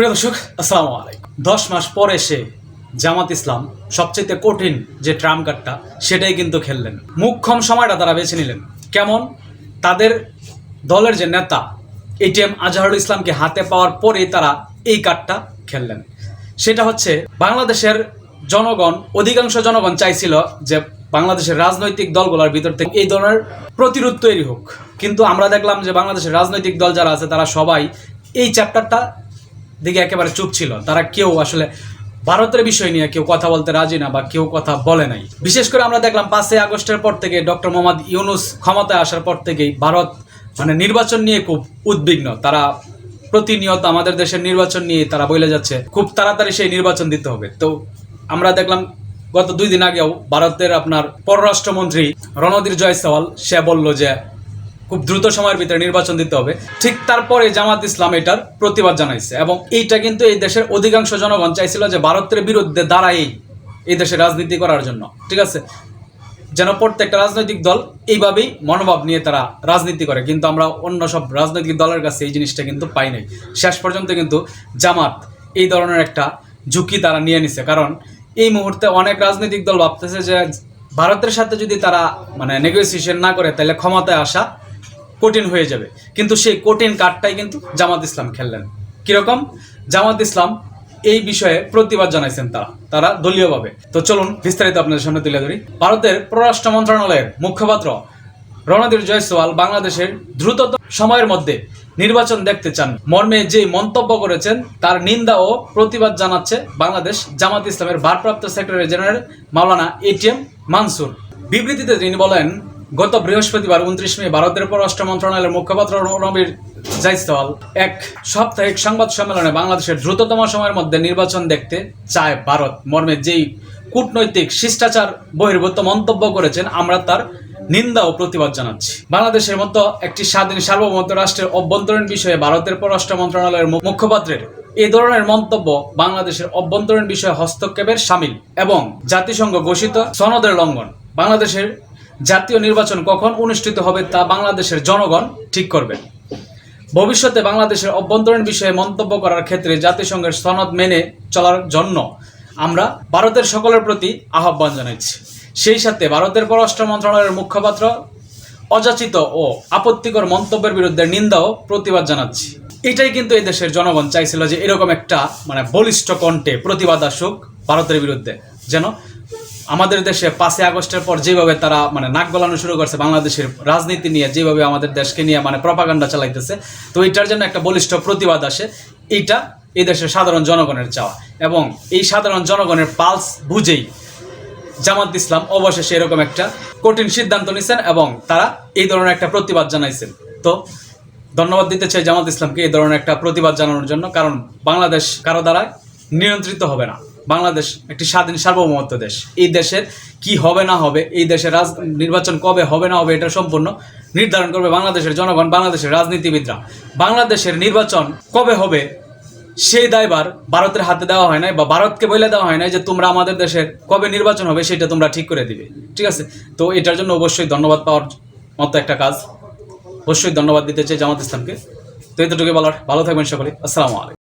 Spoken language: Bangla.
প্রিয় দর্শক, আসসালামু আলাইকুম। দশ মাস পরে এসে জামাত ইসলাম সবচেয়ে কঠিন যে ট্রাম্প কার্ডটা, সেটাই কিন্তু খেললেন। মুখ্যম সময়টা তারা বেছে নিলেন। কেমন? তাদের দলের যে নেতা এটিএম আজহারুল ইসলামকে হাতে পাওয়ার পরেই তারা এই কার্ডটা খেললেন। সেটা হচ্ছে, বাংলাদেশের জনগণ, অধিকাংশ জনগণ চাইছিল যে বাংলাদেশের রাজনৈতিক দলগুলোর ভিতর থেকে এই ধরনের প্রতিরোধ তৈরি হোক। কিন্তু আমরা দেখলাম যে বাংলাদেশের রাজনৈতিক দল যারা আছে, তারা সবাই এই চ্যাপ্টারটা দিকে একেবারে চুপ ছিল। তারা কেউ আসলে ভারতের বিষয় নিয়ে কেউ কথা বলতে রাজি না বা কেউ কথা বলে নাই। বিশেষ করে আমরা দেখলাম পাঁচই আগস্টের পর থেকে ডক্টর মোহাম্মদ ইউনুস ক্ষমতায় আসার পর থেকেই ভারত মানে নির্বাচন নিয়ে খুব উদ্বিগ্ন। তারা প্রতিনিয়ত আমাদের দেশের নির্বাচন নিয়ে তারা বলে যাচ্ছে, খুব তাড়াতাড়ি সেই নির্বাচন দিতে হবে। তো আমরা দেখলাম গত দুই দিন আগেও ভারতের আপনার পররাষ্ট্রমন্ত্রী রণধীর জয়সওয়াল সে বলল যে খুব দ্রুত সময়ের ভিতরে নির্বাচন দিতে হবে। ঠিক তারপরে জামাত ইসলাম এটার প্রতিবাদ জানাইছে এবং এইটা কিন্তু এই দেশের অধিকাংশ জনগণ চাইছিল যে ভারতের বিরুদ্ধে দাঁড়াই এই দেশে রাজনীতি করার জন্য। ঠিক আছে? যেন প্রত্যেকটা রাজনৈতিক দল এইভাবেই মনোভাব নিয়ে তারা রাজনীতি করে। কিন্তু আমরা অন্য সব রাজনৈতিক দলের কাছে এই জিনিসটা কিন্তু পাই নাই। শেষ পর্যন্ত কিন্তু জামাত এই ধরনের একটা ঝুঁকি তারা নিয়ে নিছে। কারণ এই মুহূর্তে অনেক রাজনৈতিক দল ভাবতেছে যে ভারতের সাথে যদি তারা মানে নেগোসিয়েশন না করে, তাহলে ক্ষমতায় আসা কঠিন হয়ে যাবে। কিন্তু সেই কঠিন কার্ডটাই কিন্তু জামাত ইসলাম খেললেন। কীরকম? জামাত ইসলাম এই বিষয়ে প্রতিবাদ জানাইছেন তারা। তারা দলীয়ভাবে। তো চলুন বিস্তারিত আপনাদের সামনে তুলে ধরি। ভারতের পররাষ্ট্র মন্ত্রণালয়ের মুখপাত্র রণধীর জয়সওয়াল বাংলাদেশের দ্রুততম সময়ের মধ্যে নির্বাচন দেখতে চান। মর্মে যে মন্তব্য করেছেন, তার নিন্দা ও প্রতিবাদ জানাচ্ছে বাংলাদেশ জামাত ইসলামের ভারপ্রাপ্ত secretary general Maulana ATM Mansur. বিবৃতিতে তিনি বলেন গত বৃহস্পতিবার উনত্রিশ মে ভারতের পররাষ্ট্র মন্ত্রণালয়ের মুখপাত্র রণবীর জাইসওয়াল এক সাপ্তাহিক সংবাদ সম্মেলনে বাংলাদেশের দ্রুততম সময়ের মধ্যে নির্বাচন দেখতে চায় ভারত। মর্মে যেই কূটনৈতিক শিষ্টাচার বহির্ভূত মন্তব্য করেছেন, আমরা তার নিন্দা ও প্রতিবাদ জানাচ্ছি। বাংলাদেশের মতো একটি স্বাধীন সার্বভৌমত্ব রাষ্ট্রের অভ্যন্তরীণ বিষয়ে ভারতের পররাষ্ট্র মন্ত্রণালয়ের মুখপাত্রের এই ধরনের মন্তব্য বাংলাদেশের অভ্যন্তরীণ বিষয়ে হস্তক্ষেপের সামিল এবং জাতিসংঘ ঘোষিত সনদের লঙ্ঘন। বাংলাদেশের জাতীয় নির্বাচন কখন অনুষ্ঠিত হবে তা বাংলাদেশের জনগণ ঠিক করবে। ভবিষ্যতে বাংলাদেশের অভ্যন্তরীণ বিষয়ে মন্তব্য করার ক্ষেত্রে জাতিসংঘের সনদ মেনে চলার জন্য আমরা ভারতের সকলের প্রতি আহ্বান জানাচ্ছি। সেই সাথে ভারতের পররাষ্ট্র মন্ত্রণালয়ের মুখপাত্র অযাচিত ও আপত্তিকর মন্তব্যের বিরুদ্ধে নিন্দা ও প্রতিবাদ জানাচ্ছি। এটাই কিন্তু এই দেশের জনগণ চাইছিল যে এরকম একটা মানে বলিষ্ঠ কণ্ঠে প্রতিবাদ আসুক ভারতের বিরুদ্ধে। যেন আমাদের দেশে পাঁচই আগস্টের পর যেভাবে তারা মানে নাক গলানো শুরু করছে বাংলাদেশের রাজনীতি নিয়ে, যেভাবে আমাদের দেশকে নিয়ে মানে প্রপাগান্ডা চালাইতেছে, তো এটার জন্য একটা বলিষ্ঠ প্রতিবাদ আসে। এইটা এই দেশের সাধারণ জনগণের চাওয়া এবং এই সাধারণ জনগণের পালস বুঝেই জামাত ইসলাম অবশেষে এরকম একটা কঠিন সিদ্ধান্ত নিছেন এবং তারা এই ধরনের একটা প্রতিবাদ জানাইছেন। তো ধন্যবাদ দিতে চাই জামাত ইসলামকে এই ধরনের একটা প্রতিবাদ জানানোর জন্য, কারণ বাংলাদেশ কারও দ্বারা নিয়ন্ত্রিত হবে না। বাংলাদেশ একটি স্বাধীন সার্বভৌমত্ব দেশ। এই দেশের কি হবে না হবে, এই দেশের রাজ, নির্বাচন কবে হবে না হবে এটা সম্পূর্ণ নির্ধারণ করবে বাংলাদেশের জনগণ, বাংলাদেশের রাজনীতিবিদরা। বাংলাদেশের নির্বাচন কবে হবে, সেই দায়বার ভারতের হাতে দেওয়া হয় নাই বা ভারতকে বলে দেওয়া হয় নাই যে তোমরা আমাদের দেশের কবে নির্বাচন হবে, সেটা তোমরা ঠিক করে দিবে। ঠিক আছে? তো এটার জন্য অবশ্যই ধন্যবাদ পাওয়ার মতো একটা কাজ। অবশ্যই ধন্যবাদ দিতে চাই জামাত ইসলামকে। তো এতটুকু বলার। ভালো থাকবেন সকলে। আসসালামু আলাইকুম।